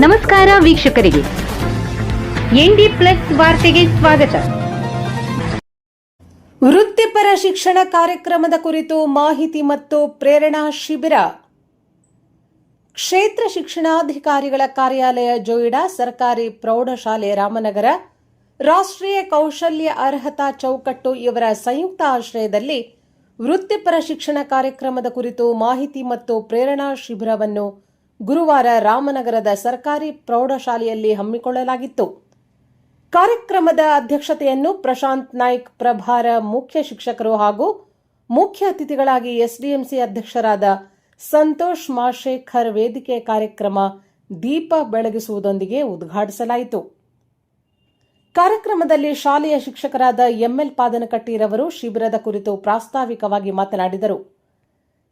ನಮಸ್ಕಾರ ವೀಕ್ಷಕರಿಗೆ. ND plus ವಾರ್ತೆಗೆ ಸ್ವಾಗತ. ವೃತ್ತಿಪರ ಶಿಕ್ಷಣ ಕಾರ್ಯಕ್ರಮದ ಕುರಿತು ಮಾಹಿತಿ ಮತ್ತು ಪ್ರೇರಣಾ ಶಿಬಿರ. ಕ್ಷೇತ್ರ ಶಿಕ್ಷಣಾಧಿಕಾರಿಗಳ ಕಾರ್ಯಾಲಯ ಜೋಯಿಡಾ, ಸರ್ಕಾರಿ ಪ್ರೌಢಶಾಲೆ ರಾಮನಗರ, ರಾಷ್ಟ್ರೀಯ ಕೌಶಲ್ಯ ಅರ್ಹತಾ ಚೌಕಟ್ಟು ಇವರ ಸಂಯುಕ್ತ ಆಶ್ರಯದಲ್ಲಿ ವೃತ್ತಿಪರ ಶಿಕ್ಷಣ ಕಾರ್ಯಕ್ರಮದ ಕುರಿತು ಮಾಹಿತಿ ಮತ್ತು ಪ್ರೇರಣಾ ಶಿಬಿರವನ್ನು ಗುರುವಾರ ರಾಮನಗರದ ಸರ್ಕಾರಿ ಪ್ರೌಢಶಾಲೆಯಲ್ಲಿ ಹಮ್ಮಿಕೊಳ್ಳಲಾಗಿತ್ತು. ಕಾರ್ಯಕ್ರಮದ ಅಧ್ಯಕ್ಷತೆಯನ್ನು ಪ್ರಶಾಂತ್ ನಾಯ್ಕ್, ಪ್ರಭಾರ ಮುಖ್ಯ ಶಿಕ್ಷಕರು ಹಾಗೂ ಮುಖ್ಯ ಅತಿಥಿಗಳಾಗಿ ಎಸ್ಡಿಎಂಸಿ ಅಧ್ಯಕ್ಷರಾದ ಸಂತೋಷ್ ಮಾಶೇಖರ್ ವೇದಿಕೆ ಕಾರ್ಯಕ್ರಮ ದೀಪ ಬೆಳಗಿಸುವುದೊಂದಿಗೆ ಉದ್ಘಾಟಿಸಲಾಯಿತು. ಕಾರ್ಯಕ್ರಮದಲ್ಲಿ ಶಾಲೆಯ ಶಿಕ್ಷಕರಾದ ಎಂಎಲ್ ಪಾದನಕಟ್ಟಿರವರು ಶಿಬಿರದ ಕುರಿತು ಪ್ರಾಸ್ತಾವಿಕವಾಗಿ ಮಾತನಾಡಿದರು.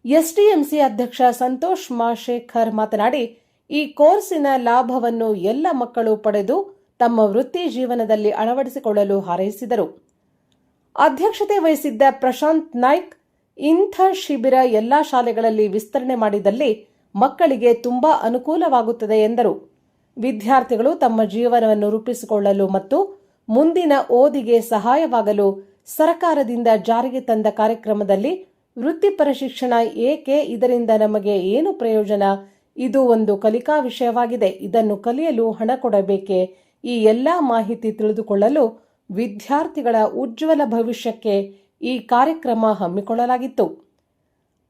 ಎಸ್ಡಿಎಂಸಿ ಅಧ್ಯಕ್ಷ ಸಂತೋಷ್ ಮಾಶೇಖರ್ ಮಾತನಾಡಿ, ಈ ಕೋರ್ಸಿನ ಲಾಭವನ್ನು ಎಲ್ಲ ಮಕ್ಕಳು ಪಡೆದು ತಮ್ಮ ವೃತ್ತಿ ಜೀವನದಲ್ಲಿ ಅಳವಡಿಸಿಕೊಳ್ಳಲು ಹಾರೈಸಿದರು. ಅಧ್ಯಕ್ಷತೆ ವಹಿಸಿದ್ದ ಪ್ರಶಾಂತ್ ನಾಯ್ಕ್, ಇಂಥ ಶಿಬಿರ ಎಲ್ಲಾ ಶಾಲೆಗಳಲ್ಲಿ ವಿಸ್ತರಣೆ ಮಾಡಿದಲ್ಲಿ ಮಕ್ಕಳಿಗೆ ತುಂಬಾ ಅನುಕೂಲವಾಗುತ್ತದೆ ಎಂದರು. ವಿದ್ಯಾರ್ಥಿಗಳು ತಮ್ಮ ಜೀವನವನ್ನು ರೂಪಿಸಿಕೊಳ್ಳಲು ಮತ್ತು ಮುಂದಿನ ಓದಿಗೆ ಸಹಾಯವಾಗಲು ಸರ್ಕಾರದಿಂದ ಜಾರಿಗೆ ತಂದ ಕಾರ್ಯಕ್ರಮದಲ್ಲಿ ವೃತ್ತಿಪರ ಶಿಕ್ಷಣ ಏಕೆ ಇದರಿಂದ ನಮಗೆ ಏನು ಪ್ರಯೋಜನ? ಇದು ಒಂದು ಕಲಿಕಾ ವಿಷಯವಾಗಿದೆ. ಇದನ್ನು ಕಲಿಯಲು ಹಣ ಕೊಡಬೇಕೆ? ಈ ಎಲ್ಲ ಮಾಹಿತಿ ತಿಳಿದುಕೊಳ್ಳಲು ವಿದ್ಯಾರ್ಥಿಗಳ ಉಜ್ವಲ ಭವಿಷ್ಯಕ್ಕೆ ಈ ಕಾರ್ಯಕ್ರಮ ಹಮ್ಮಿಕೊಳ್ಳಲಾಗಿತ್ತು.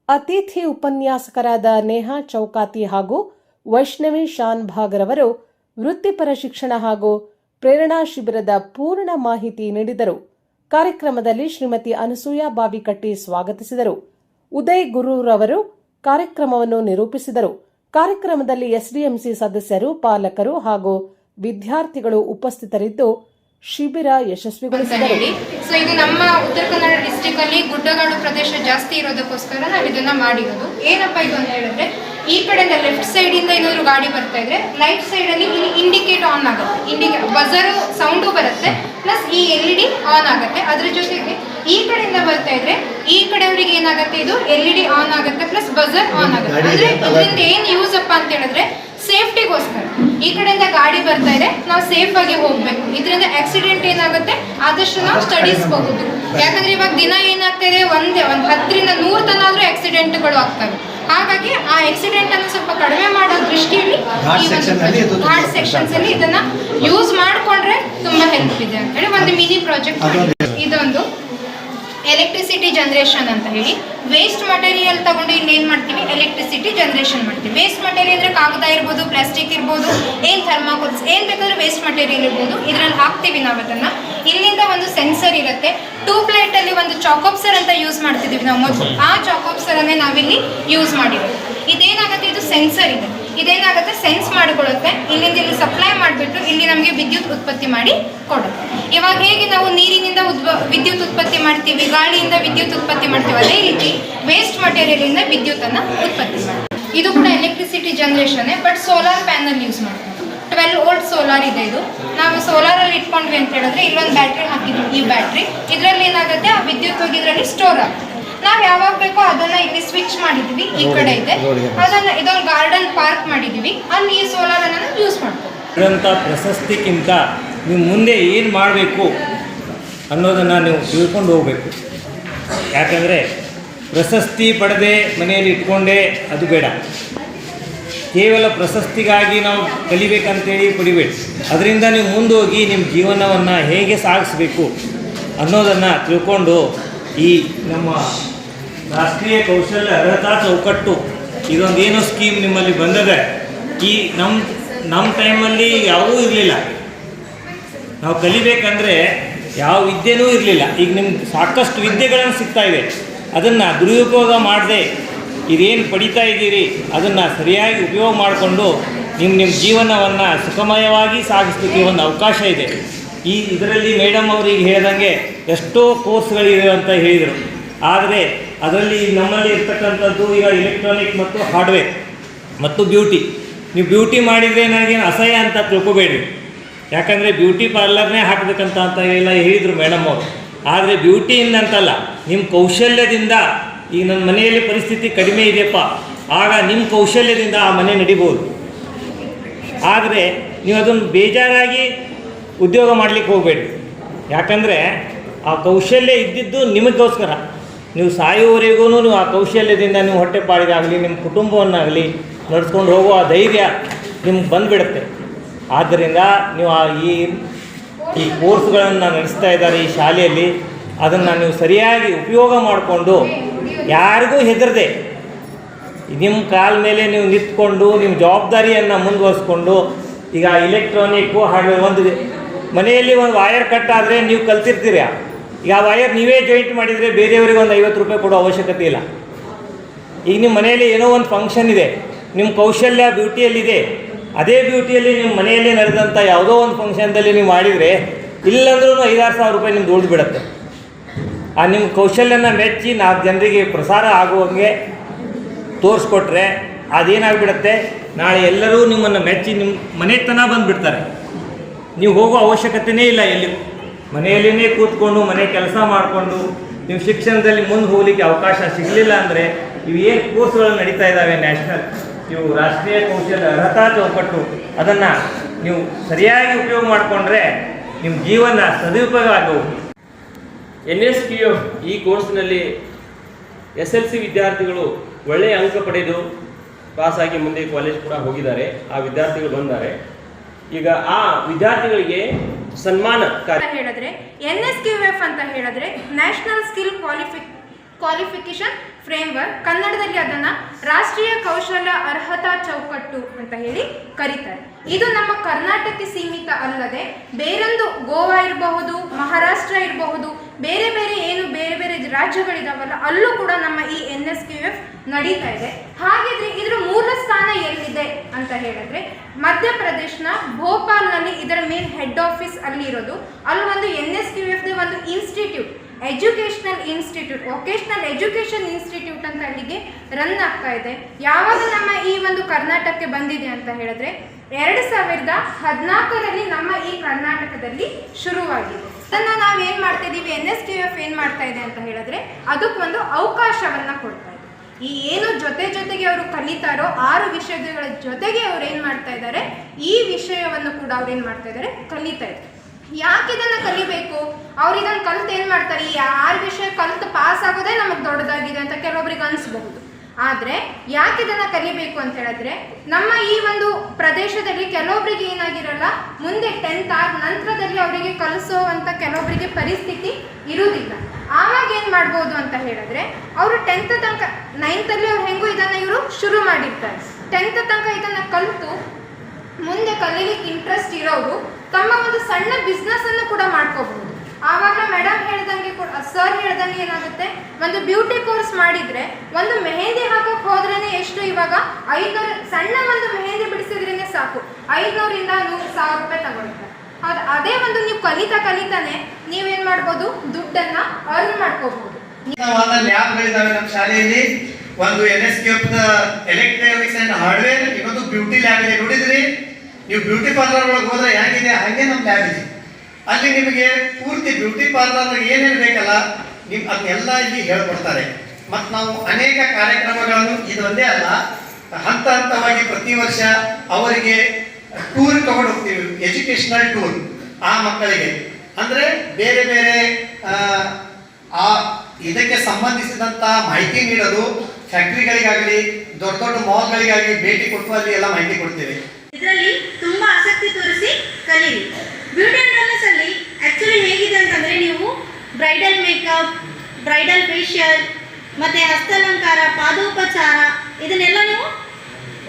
ಅತಿಥಿ ಉಪನ್ಯಾಸಕರಾದ ನೇಹಾ ಚೌಕಾತಿ ಹಾಗೂ ವೈಷ್ಣವಿ ಶಾನ್ ಭಾಗರವರು ವೃತ್ತಿಪರ ಶಿಕ್ಷಣ ಹಾಗೂ ಪ್ರೇರಣಾ ಶಿಬಿರದ ಪೂರ್ಣ ಮಾಹಿತಿ ನೀಡಿದರು. ಕಾರ್ಯಕ್ರಮದಲ್ಲಿ ಶ್ರೀಮತಿ ಅನಸೂಯ ಬಾವಿಕಟ್ಟಿ ಸ್ವಾಗತಿಸಿದರು. ಉದಯ್ ಗುರುರವರು ಕಾರ್ಯಕ್ರಮವನ್ನು ನಿರೂಪಿಸಿದರು. ಕಾರ್ಯಕ್ರಮದಲ್ಲಿ ಎಸ್ಡಿಎಂಸಿ ಸದಸ್ಯರು, ಪಾಲಕರು ಹಾಗೂ ವಿದ್ಯಾರ್ಥಿಗಳು ಉಪಸ್ಥಿತರಿದ್ದು ಶಿಬಿರ ಯಶಸ್ವಿಗೊಳಿಸಿದರು. ಸೊ ಇದು ನಮ್ಮ ಉತ್ತರ ಕನ್ನಡ ಡಿಸ್ಟಿಕ್ ಅಲ್ಲಿ ಗುಡ್ಡಗಾಡು ಪ್ರದೇಶ ಜಾಸ್ತಿ ಇರೋದಕ್ಕೋಸ್ಕರ ನಾವು ಇದನ್ನ ಮಾಡಿರೋದು. ಏನಪ್ಪ ಇದು ಅಂತ ಹೇಳಿದ್ರೆ, ಈ ಕಡೆಯಿಂದ ಲೆಫ್ಟ್ ಸೈಡ್ ಇಂದ ಏನಾದ್ರು ಗಾಡಿ ಬರ್ತಾ ಇದ್ರೆ ರೈಟ್ ಸೈಡ್ ಅಲ್ಲಿ ಇಂಡಿಕೇಟ್ ಆನ್ ಆಗುತ್ತೆ. ಇಂಡಿಕೇಟ್ ಬಜರ್ ಸೌಂಡು ಬರುತ್ತೆ. ಪ್ಲಸ್ ಈ ಎಲ್ ಇ ಡಿ ಆನ್ ಆಗುತ್ತೆ. ಅದ್ರ ಜೊತೆಗೆ ಈ ಕಡೆಯಿಂದ ಬರ್ತಾ ಇದ್ರೆ ಈ ಕಡೆಯವರಿಗೆ ಏನಾಗುತ್ತೆ ಇದು? ಎಲ್ ಇ ಡಿ ಆನ್ ಆಗುತ್ತೆ ಪ್ಲಸ್ ಬಜರ್ ಆನ್ ಆಗುತ್ತೆ. ಅಂದ್ರೆ ಇದರಿಂದ ಏನ್ ಯೂಸ್ ಅಪ್ಪ ಅಂತ ಹೇಳಿದ್ರೆ ಸೇಫ್ಟಿಗೋಸ್ಕರ ಈ ಕಡೆಯಿಂದ ಗಾಡಿ ಬರ್ತಾ ಇದೆ ನಾವು ಸೇಫ್ ಆಗಿ ಹೋಗ್ಬೇಕು. ಇದರಿಂದ ಆಕ್ಸಿಡೆಂಟ್ ಏನಾಗುತ್ತೆ? ಆದಷ್ಟು ನಾವು ತಡಿಸಬಹುದು ಯಾಕಂದ್ರೆ ಇವಾಗ ದಿನ ಏನಾಗ್ತಾ ಇದೆ? ಒಂದೇ ಒಂದ್ ಹತ್ತರಿಂದ ನೂರ್ ತನ ಆದ್ರೂ ಆಕ್ಸಿಡೆಂಟ್ಗಳು ಆಗ್ತವೆ. ಹಾಗಾಗಿ ಆ ಆಕ್ಸಿಡೆಂಟ್ ಅನ್ನು ಸ್ವಲ್ಪ ಕಡಿಮೆ ಮಾಡೋ ದೃಷ್ಟಿಯಲ್ಲಿ Ghat ಈ ಒಂದು section ಅಲ್ಲಿ ಇದು ಸೆಕ್ಷನ್ಸ್ ಅಲ್ಲಿ ಇದನ್ನ ಯೂಸ್ ಮಾಡ್ಕೊಂಡ್ರೆ ತುಂಬಾ ಹೆಲ್ಪ್ ಇದೆ ಅಂತ ಹೇಳಿ ಒಂದು ಮಿನಿ ಪ್ರಾಜೆಕ್ಟ್ ಇದೊಂದು ಎಲೆಕ್ಟ್ರಿಸಿಟಿ ಜನರೇಷನ್ ಅಂತ ಹೇಳಿ. ವೇಸ್ಟ್ ಮಟೀರಿಯಲ್ ತಗೊಂಡು ಇಲ್ಲಿ ಏನ್ ಮಾಡ್ತೀವಿ? ಎಲೆಕ್ಟ್ರಿಸಿಟಿ ಜನರೇಷನ್ ಮಾಡ್ತೀವಿ. ವೇಸ್ಟ್ ಮಟೀರಿಯಲ್ ಅಂದ್ರೆ ಕಾಗದ ಇರ್ಬೋದು ಪ್ಲಾಸ್ಟಿಕ್ ಇರ್ಬೋದು ಏನ್ ಥರ್ಮಾಕೋಲ್ಸ್ ಏನ್ ಬೇಕಾದರೂ ವೇಸ್ಟ್ ಮಟೀರಿಯಲ್ ಇರ್ಬೋದು. ಇದ್ರಲ್ಲಿ ಹಾಕ್ತೀವಿ ನಾವು ಅದನ್ನ ಇಲ್ಲಿಂದ ಒಂದು ಸೆನ್ಸರ್ ಇರುತ್ತೆ. ಟ್ಯೂಬ್ ಲೈಟ್ ಅಲ್ಲಿ ಒಂದು ಚಾಕೋಪ್ಸರ್ ಅಂತ ಯೂಸ್ ಮಾಡ್ತಿದೀವಿ ನಾವು ಮೊದಲು. ಆ ಚಾಕೋಪ್ಸರ್ ಅನ್ನೇ ನಾವಿಲ್ಲಿ ಯೂಸ್ ಮಾಡಿರೋದು. ಇದೇನಾಗುತ್ತೆ? ಇದು ಸೆನ್ಸರ್ ಇದೆ. ಇದೇನಾಗುತ್ತೆ? ಸೆನ್ಸ್ ಮಾಡಿಕೊಳ್ಳುತ್ತೆ. ಇಲ್ಲಿಂದ ಇಲ್ಲಿ ಸಪ್ಲೈ ಮಾಡಿಬಿಟ್ಟು ಇಲ್ಲಿ ನಮಗೆ ವಿದ್ಯುತ್ ಉತ್ಪತ್ತಿ ಮಾಡಿ ಕೊಡುತ್ತೆ. ಇವಾಗ ಹೇಗೆ ನಾವು ನೀರಿನಿಂದ ಉದ್ಭ, ವಿದ್ಯುತ್ ಉತ್ಪತ್ತಿ ಮಾಡ್ತೀವಿ? ಗಾಳಿಯಿಂದ ವಿದ್ಯುತ್ ಉತ್ಪತ್ತಿ ಮಾಡ್ತೀವಿ. ಅದೇ ರೀತಿ ವೇಸ್ಟ್ ಮಟೀರಿಯಲ್ ಇಂದ ವಿದ್ಯುತ್ ಅನ್ನ ಉತ್ಪತ್ತಿ ಮಾಡ್ತೀವಿ. ಇದು ಕೂಡ electricity generation but solar panel use ಮಾಡ್ತೀವಿ. ಟ್ವೆಲ್ ವೋಲ್ಟ್ ಸೋಲಾರ್ ಇದೆ ಇದು. ನಾವು ಸೋಲಾರ್ ಅಲ್ಲಿ ಇಟ್ಕೊಂಡ್ವಿ ಅಂತ ಹೇಳಿದ್ರೆ ಇಲ್ಲೊಂದು ಬ್ಯಾಟ್ರಿ ಹಾಕಿದ್ವಿ. ಈ ಬ್ಯಾಟ್ರಿ ಇದರಲ್ಲಿ ಏನಾಗುತ್ತೆ? ಆ ವಿದ್ಯುತ್ ಹೋಗಿದ್ರಲ್ಲಿ ಸ್ಟೋರ್ ಆಗುತ್ತೆ. ನಾವು ಯಾವಾಗ ಬೇಕೋ ಅದನ್ನ ಇಲ್ಲಿ ಸ್ವಿಚ್ ಮಾಡಿದೀವಿ ಈ ಕಡೆ ಇದೆ. ಅದನ್ನ ಇದೊಂದು ಗಾರ್ಡನ್ ಪಾರ್ಕ್ ಮಾಡಿದೀವಿ. ಅಲ್ಲಿ ಈ ಸೋಲಾರ್ ಅನ್ನ ಯೂಸ್ ಮಾಡ್ತೀವಿ. ಪ್ರಶಸ್ತಿಗಿಂತ ನೀವು ಮುಂದೆ ಏನು ಮಾಡಬೇಕು ಅನ್ನೋದನ್ನು ನೀವು ತಿಳ್ಕೊಂಡು ಹೋಗಬೇಕು. ಯಾಕಂದರೆ ಪ್ರಶಸ್ತಿ ಪಡೆದೇ ಮನೆಯಲ್ಲಿ ಇಟ್ಕೊಂಡೇ ಅದು ಬೇಡ. ಕೇವಲ ಪ್ರಶಸ್ತಿಗಾಗಿ ನಾವು ಕಲಿಬೇಕಂತೇಳಿ ಪಡಿಬೇಡಿ. ಅದರಿಂದ ನೀವು ಮುಂದೋಗಿ ನಿಮ್ಮ ಜೀವನವನ್ನು ಹೇಗೆ ಸಾಗಿಸ್ಬೇಕು ಅನ್ನೋದನ್ನು ತಿಳ್ಕೊಂಡು ಈ ನಮ್ಮ ರಾಷ್ಟ್ರೀಯ ಕೌಶಲ್ಯ ಅರ್ಹತಾ ಚೌಕಟ್ಟು. ಏನು ಸ್ಕೀಮ್ ನಿಮ್ಮಲ್ಲಿ ಬಂದಿದೆ? ಈ ನಮ್ಮ ನಮ್ಮ ಟೈಮಲ್ಲಿ ಯಾವೂ ಇರಲಿಲ್ಲ. ನಾವು ಕಲಿಬೇಕಂದ್ರೆ ಯಾವ ವಿದ್ಯೆನೂ ಇರಲಿಲ್ಲ. ಈಗ ನಿಮ್ಗೆ ಸಾಕಷ್ಟು ವಿದ್ಯೆಗಳನ್ನು ಸಿಗ್ತಾ ಇದೆ. ಅದನ್ನು ದುರುಪಯೋಗ ಮಾಡದೆ ಇದೇನು ಪಡಿತಾ ಇದ್ದೀರಿ? ಅದನ್ನು ಸರಿಯಾಗಿ ಉಪಯೋಗ ಮಾಡಿಕೊಂಡು ನಿಮ್ಮ ನಿಮ್ಮ ಜೀವನವನ್ನು ಸುಖಮಯವಾಗಿ ಸಾಗಿಸಲಿಕ್ಕೆ ಒಂದು ಅವಕಾಶ ಇದೆ. ಈ, ಇದರಲ್ಲಿ ಮೇಡಮ್ ಅವರಿಗೆ ಹೇಳ್ದಂಗೆ ಎಷ್ಟೋ ಕೋರ್ಸ್ಗಳಿವೆ ಅಂತ ಹೇಳಿದರು. ಆದರೆ ಅದರಲ್ಲಿ ನಮ್ಮಲ್ಲಿ ಇರ್ತಕ್ಕಂಥದ್ದು ಈಗ ಎಲೆಕ್ಟ್ರಾನಿಕ್ ಮತ್ತು ಹಾರ್ಡ್ವೇರ್ ಮತ್ತು ಬ್ಯೂಟಿ ನೀವು ಬ್ಯೂಟಿ ಮಾಡಿದರೆ ನನಗೇನು ಅಸಹ್ಯ ಅಂತ ತಿಳ್ಕೊಬೇಡ್ರಿ ಯಾಕಂದರೆ ಬ್ಯೂಟಿ ಪಾರ್ಲರ್ನೇ ಹಾಕಬೇಕಂತ ಅಂತ ಎಲ್ಲ ಹೇಳಿದರು ಮೇಡಮ್ ಅವರು. ಆದರೆ ಬ್ಯೂಟಿಯಿಂದ ಅಂತಲ್ಲ ನಿಮ್ಮ ಕೌಶಲ್ಯದಿಂದ ಈಗ ನನ್ನ ಮನೆಯಲ್ಲಿ ಪರಿಸ್ಥಿತಿ ಕಡಿಮೆ ಇದೆಯಪ್ಪ. ಆಗ ನಿಮ್ಮ ಕೌಶಲ್ಯದಿಂದ ಆ ಮನೆ ನಡಿಬೋದು ಆದರೆ ನೀವು ಅದನ್ನು ಬೇಜಾರಾಗಿ ಉದ್ಯೋಗ ಮಾಡಲಿಕ್ಕೆ ಹೋಗಬೇಡಿ. ಯಾಕಂದರೆ ಆ ಕೌಶಲ್ಯ ಇದ್ದಿದ್ದು ನಿಮಗೋಸ್ಕರ. ನೀವು ಸಾಯುವವರೆಗೂ ನೀವು ಆ ಕೌಶಲ್ಯದಿಂದ ನೀವು ಹೊಟ್ಟೆಪಾಡಿಗಾಗಲಿ ನಿಮ್ಮ ಕುಟುಂಬವನ್ನಾಗಲಿ ನಡೆಸ್ಕೊಂಡು ಹೋಗುವ ಧೈರ್ಯ ನಿಮ್ಗೆ ಬಂದುಬಿಡುತ್ತೆ. ಆದ್ದರಿಂದ ನೀವು ಆ ಈ ಈ ಕೋರ್ಸ್ಗಳನ್ನು ನಡೆಸ್ತಾ ಇದ್ದಾರೆ ಈ ಶಾಲೆಯಲ್ಲಿ, ಅದನ್ನು ನೀವು ಸರಿಯಾಗಿ ಉಪಯೋಗ ಮಾಡಿಕೊಂಡು ಯಾರಿಗೂ ಹೆದರದೆ ನಿಮ್ಮ ಕಾಲ ಮೇಲೆ ನೀವು ನಿಂತ್ಕೊಂಡು ನಿಮ್ಮ ಜವಾಬ್ದಾರಿಯನ್ನು ಮುಂದುವರಿಸ್ಕೊಂಡು, ಈಗ ಇಲೆಕ್ಟ್ರಾನಿಕ್ಕು ಹಾಗೆ ಒಂದು ಮನೆಯಲ್ಲಿ ಒಂದು ವಾಯರ್ ಕಟ್ ಆದರೆ ನೀವು ಕಲ್ತಿರ್ತೀರ? ಈಗ ಆ ವಯರ್ ನೀವೇ ಜಾಯಿಂಟ್ ಮಾಡಿದರೆ ಬೇರೆಯವರಿಗೆ ಒಂದು ಐವತ್ತು ರೂಪಾಯಿ ಕೊಡೋ ಅವಶ್ಯಕತೆ ಇಲ್ಲ. ಈಗ ನಿಮ್ಮ ಮನೆಯಲ್ಲಿ ಏನೋ ಒಂದು ಫಂಕ್ಷನ್ ಇದೆ ನಿಮ್ಮ ಕೌಶಲ್ಯ ಬ್ಯೂಟಿಯಲ್ಲಿದೆ ಅದೇ ಬ್ಯೂಟಿಯಲ್ಲಿ ನಿಮ್ಮ ಮನೆಯಲ್ಲಿ ನಡೆದಂಥ ಯಾವುದೋ ಒಂದು ಫಂಕ್ಷನ್ದಲ್ಲಿ ನೀವು ಮಾಡಿದರೆ ಇಲ್ಲಂದ್ರೂ ಐದಾರು ಸಾವಿರ ರೂಪಾಯಿ ನಿಮ್ದು ಉಳಿದು ಬಿಡುತ್ತೆ ಆ ನಿಮ್ಮ ಕೌಶಲ್ಯನ ಮೆಚ್ಚಿ ನಾಲ್ಕು ಜನರಿಗೆ ಪ್ರಸಾರ ಆಗುವಂಗೆ ತೋರಿಸ್ಕೊಟ್ರೆ ಅದೇನಾಗ್ಬಿಡತ್ತೆ, ನಾಳೆ ಎಲ್ಲರೂ ನಿಮ್ಮನ್ನು ಮೆಚ್ಚಿ ನಿಮ್ಮ ಮನೆತನ ಬಂದುಬಿಡ್ತಾರೆ. ನೀವು ಹೋಗೋ ಅವಶ್ಯಕತೆಯೇ ಇಲ್ಲ ಎಲ್ಲಿ. ಮನೆಯಲ್ಲಿನೇ ಕೂತ್ಕೊಂಡು, ಮನೆ ಕೆಲಸ ಮಾಡಿಕೊಂಡು, ನೀವು ಶಿಕ್ಷಣದಲ್ಲಿ ಮುಂದೆ ಹೋಗ್ಲಿಕ್ಕೆ ಅವಕಾಶ ಸಿಗಲಿಲ್ಲ ಅಂದರೆ ಇವು ಏನು ಕೋರ್ಸ್ಗಳು ನಡೀತಾ ಇದ್ದಾವೆ ನ್ಯಾಷನಲ್? ಇವು ರಾಷ್ಟ್ರೀಯ ಕೌಶಲ್ಯ ಅರ್ಹತಾ ಚೌಕಟ್ಟು. ಅದನ್ನು ನೀವು ಸರಿಯಾಗಿ ಉಪಯೋಗ ಮಾಡಿಕೊಂಡ್ರೆ ನಿಮ್ಮ ಜೀವನ ಸದುಪಯೋಗ ಆಗಬಹುದು ಎನ್ ಎಸ್ ಪಿ ಎಫ್ ಈ ಕೋರ್ಸ್ನಲ್ಲಿ ಎಸ್ ಎಲ್ ಸಿ ವಿದ್ಯಾರ್ಥಿಗಳು ಒಳ್ಳೆಯ ಅಂಕ ಪಡೆದು ಪಾಸಾಗಿ ಮುಂದೆ ಕಾಲೇಜ್ ಕೂಡ ಹೋಗಿದ್ದಾರೆ. ಆ ವಿದ್ಯಾರ್ಥಿಗಳು ಬಂದಾರೆ. ಈಗ ಆ ವಿದ್ಯಾರ್ಥಿಗಳಿಗೆ ಸನ್ಮಾನ ಹೇಳಿದ್ರೆ ಎನ್ ಎಸ್ ಕ್ಯೂ ಎಫ್ ಅಂತ ಹೇಳಿದ್ರೆ national skill quali qualification framework, ಕನ್ನಡದಲ್ಲಿ ಅದನ್ನ ರಾಷ್ಟ್ರೀಯ ಕೌಶಲ್ಯ ಅರ್ಹತಾ ಚೌಕಟ್ಟು ಅಂತ ಹೇಳಿ ಕರೀತಾರೆ. ಇದು ನಮ್ಮ ಕರ್ನಾಟಕಕ್ಕೆ ಸೀಮಿತ ಅಲ್ಲದೆ ಬೇರೊಂದು ಗೋವಾ ಇರಬಹುದು, ಮಹಾರಾಷ್ಟ್ರ ಇರಬಹುದು, ಬೇರೆ ಬೇರೆ ಏನು ಬೇರೆ ಬೇರೆ ರಾಜ್ಯಗಳಿದಾವಲ್ಲ, ಅಲ್ಲೂ ಕೂಡ ನಮ್ಮ ಈ ಎನ್ ಎಸ್ ಕ್ಯೂ ಎಫ್ ನಡೀತಾ ಇದೆ. ಹಾಗಿದ್ರೆ ಇದ್ರ ಮೂಲ ಸ್ಥಾನ ಎಲ್ಲಿದೆ? ಅಂತ ಹೇಳಿದ್ರೆ, ಮಧ್ಯಪ್ರದೇಶನ ಭೋಪಾಲ್ನಲ್ಲಿ ಇದರ ಮೇನ್ ಹೆಡ್ ಆಫೀಸ್ ಅಲ್ಲಿ ಇರೋದು. ಅಲ್ಲಿ ಒಂದು ಎನ್ ಎಸ್ ಕ್ಯೂ ಎಫ್ ಒಂದು institute educational institute vocational education institute ಅಂತ ಅಲ್ಲಿಗೆ ರನ್ ಆಗ್ತಾ ಇದೆ. ಯಾವಾಗ ನಮ್ಮ ಈ ಒಂದು ಕರ್ನಾಟಕಕ್ಕೆ ಬಂದಿದೆ ಅಂತ ಹೇಳಿದ್ರೆ, ಎರಡು ಸಾವಿರದ ಹದಿನಾಲ್ಕರಲ್ಲಿ ನಮ್ಮ ಈ ಕರ್ನಾಟಕದಲ್ಲಿ ಶುರುವಾಗಿದೆ. ಅದನ್ನು ನಾವು ಮಾಡ್ತಾ ಇದ್ದೀವಿ ಎನ್ ಎಸ್ ಕ್ಯೂ ಎಫ್ ಏನು ಮಾಡ್ತಾ ಇದೆ ಅಂತ ಹೇಳಿದ್ರೆ, ಅದಕ್ಕೊಂದು ಅವಕಾಶವನ್ನ ಕೊಡ್ತಾ ಇದೆ. ಈ ಏನು ಜೊತೆ ಜೊತೆಗೆ ಅವರು ಕಲಿತಾರೋ ಆರು ವಿಷಯಗಳ ಜೊತೆಗೆ ಅವ್ರು ಏನು ಮಾಡ್ತಾ ಇದ್ದಾರೆ, ಈ ವಿಷಯವನ್ನು ಕೂಡ ಅವ್ರು ಏನು ಮಾಡ್ತಾ ಇದ್ದಾರೆ, ಕಲಿತಾ ಇದ್ದಾರೆ. ಯಾಕೆ ಇದನ್ನು ಕಲಿಬೇಕು? ಅವ್ರು ಇದನ್ನು ಕಲ್ತು ಏನು ಮಾಡ್ತಾರೆ? ಈ ಆರು ವಿಷಯ ಕಲ್ತು ಪಾಸ್ ಆಗೋದೇ ನಮಗೆ ದೊಡ್ಡದಾಗಿದೆ ಅಂತ ಕೆಲವೊಬ್ರಿಗೆ ಅನಿಸ್ಬಹುದು. ಆದರೆ ಯಾಕೆ ಇದನ್ನು ಕಲಿಬೇಕು ಅಂತ ಹೇಳಿದ್ರೆ ನಮ್ಮ ಈ ಒಂದು ಪ್ರದೇಶದಲ್ಲಿ ಕೆಲವೊಬ್ಬರಿಗೆ ಏನಾಗಿರಲ್ಲ, ಮುಂದೆ ಟೆಂತ್ ಆದ ನಂತರದಲ್ಲಿ ಅವರಿಗೆ ಕಲಿಸೋವಂಥ ಕೆಲವೊಬ್ಬರಿಗೆ ಪರಿಸ್ಥಿತಿ ಇರುವುದಿಲ್ಲ. ಆವಾಗ ಏನು ಮಾಡ್ಬೋದು ಅಂತ ಹೇಳಿದ್ರೆ, ಅವರು ಟೆಂತ್ ತನಕ ನೈನ್ತಲ್ಲಿ ಅವ್ರು ಹೆಂಗೂ ಇದನ್ನು ಇವರು ಶುರು ಮಾಡಿರ್ತಾರೆ. ಟೆಂತ್ ತನಕ ಇದನ್ನು ಕಲಿತು, ಮುಂದೆ ಕಲಿಯಲಿಕ್ಕೆ ಇಂಟ್ರೆಸ್ಟ್ ಇರೋರು ತಮ್ಮ ಒಂದು ಸಣ್ಣ ಬಿಸ್ನೆಸ್ ಅನ್ನು ಕೂಡ ಮಾಡ್ಕೋಬಹುದು. ಆವಾಗ ಮೇಡಮ್ ಹೇಳ್ದಂಗೆ ಸರ್ ಹೇಳ್ದಂಗೆ ಏನಾಗುತ್ತೆ? ಒಂದು ಬ್ಯೂಟಿ ಕೋರ್ಸ್ ಮಾಡಿದ್ರೆ, ಒಂದು ಮೆಹೆಂದಿ ಹಾಕಕ್ ಹೋದ್ರೇನೆ ಎಷ್ಟು? ಇವಾಗ ಐದ್ನೂರು ಸಣ್ಣ ಒಂದು ಮೆಹೆಂದಿ ಬಿಡಿಸಿದ್ರೇನೆ ಸಾಕು. ಐದ್ನೂರಿಂದ ನೂರು ಸಾವಿರ ರೂಪಾಯಿ ತಗೊಳ್ತಾರೆ ಹೌದು, ಅದೇ ಒಂದು ನೀವು ಕಲಿತಾ ಕಲಿತಾನೆ ನೀವೇನ್ ಮಾಡ್ಬೋದು? ದುಡ್ಡನ್ನ ಅರ್ನ್ ಮಾಡ್ಕೋಬಹುದು. ನಮ್ಮ ಶಾಲೆಯಲ್ಲಿ? ಒಂದು N S electronics and hardware ಇವತ್ತು ಬ್ಯೂಟಿ ಲ್ಯಾಬ್ ಇದೆ ನೋಡಿದ್ರಿ? ನೀವು ಬ್ಯೂಟಿ ಪಾರ್ಲರ್ ಒಳಗೆ ಹೋದ್ರೆ ಹೇಗಿದೆ? ಹಾಗೆ ನಮ್ಮ ಲ್ಯಾಬ್ ಇದೆ. ಅಲ್ಲಿ ನಿಮಗೆ ಪೂರ್ತಿ ಬ್ಯೂಟಿ ಪಾರ್ಲರ್ ಏನೇನು ಬೇಕಲ್ಲ ನಿಮ್ ಅದನ್ನೆಲ್ಲ ಇಲ್ಲಿ ಹೇಳ್ಕೊಡ್ತಾರೆ. ಮತ್ತು ನಾವು ಅನೇಕ ಕಾರ್ಯಕ್ರಮಗಳನ್ನು ಇದೊಂದೇ ಅಲ್ಲ ಹಂತ ಹಂತವಾಗಿ ಪ್ರತಿ ವರ್ಷ ಅವರಿಗೆ ಟೂರ್ ತಗೊಂಡು ಹೋಗ್ತೀವಿ ಎಜುಕೇಶನಲ್ ಟೂರ್ ಆ ಮಕ್ಕಳಿಗೆ. ಅಂದ್ರೆ ಬೇರೆ ಬೇರೆ ಆ, ಇದಕ್ಕೆ ಸಂಬಂಧಿಸಿದಂಥ ಮಾಹಿತಿ ನೀಡಲು ಫ್ಯಾಕ್ಟ್ರಿಗಳಿಗಾಗಲಿ ದೊಡ್ಡ ದೊಡ್ಡ ಮಾಲ್ಗಳಿಗಾಗಲಿ ಭೇಟಿ ಕೊಟ್ಟು ಅಲ್ಲಿ ಎಲ್ಲ ಮಾಹಿತಿ ಕೊಡ್ತೇವೆ. ಇದರಲ್ಲಿ ತುಂಬಾ ಆಸಕ್ತಿ ತೋರಿಸಿ ಕಲೀರಿ. ಬ್ಯೂಟಿ ಪಾರ್ಲರ್ಸ್ ಆಕ್ಚುಲಿ ಹೇಗಿದೆ ಅಂತಂದ್ರೆ ನೀವು ಬ್ರೈಡಲ್ ಮೇಕಪ್ ಬ್ರೈಡಲ್ ಫೇಶಿಯಲ್ ಮತ್ತೆ ಹಸ್ತಲಂಕಾರ, ಪಾದೋಪಚಾರ ಇದನ್ನೆಲ್ಲ ನೀವು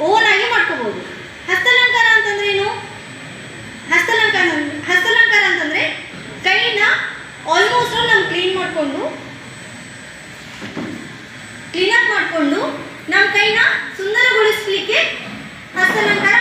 ಓನ್ ಆಗಿ ಮಾಡ್ಕೋಬಹುದು ಹಸ್ತಲಂಕಾರ ಅಂತಂದ್ರೆ ಏನು? ಹಸ್ತಲಂಕಾರ ಹಸ್ತಲಂಕಾರ ಅಂತಂದ್ರೆ ಕೈನ ಆಲ್ಮೋಸ್ಟ್ ನಾವು ಕ್ಲೀನ್ ಮಾಡಿಕೊಂಡು ಕ್ಲೀನ್ ಅಪ್ ಮಾಡಿಕೊಂಡು ನಮ್ಮ ಕೈನ ಸುಂದರಗೊಳಿಸ್ಲಿಕ್ಕೆ ಹಸ್ತಲಂಕಾರ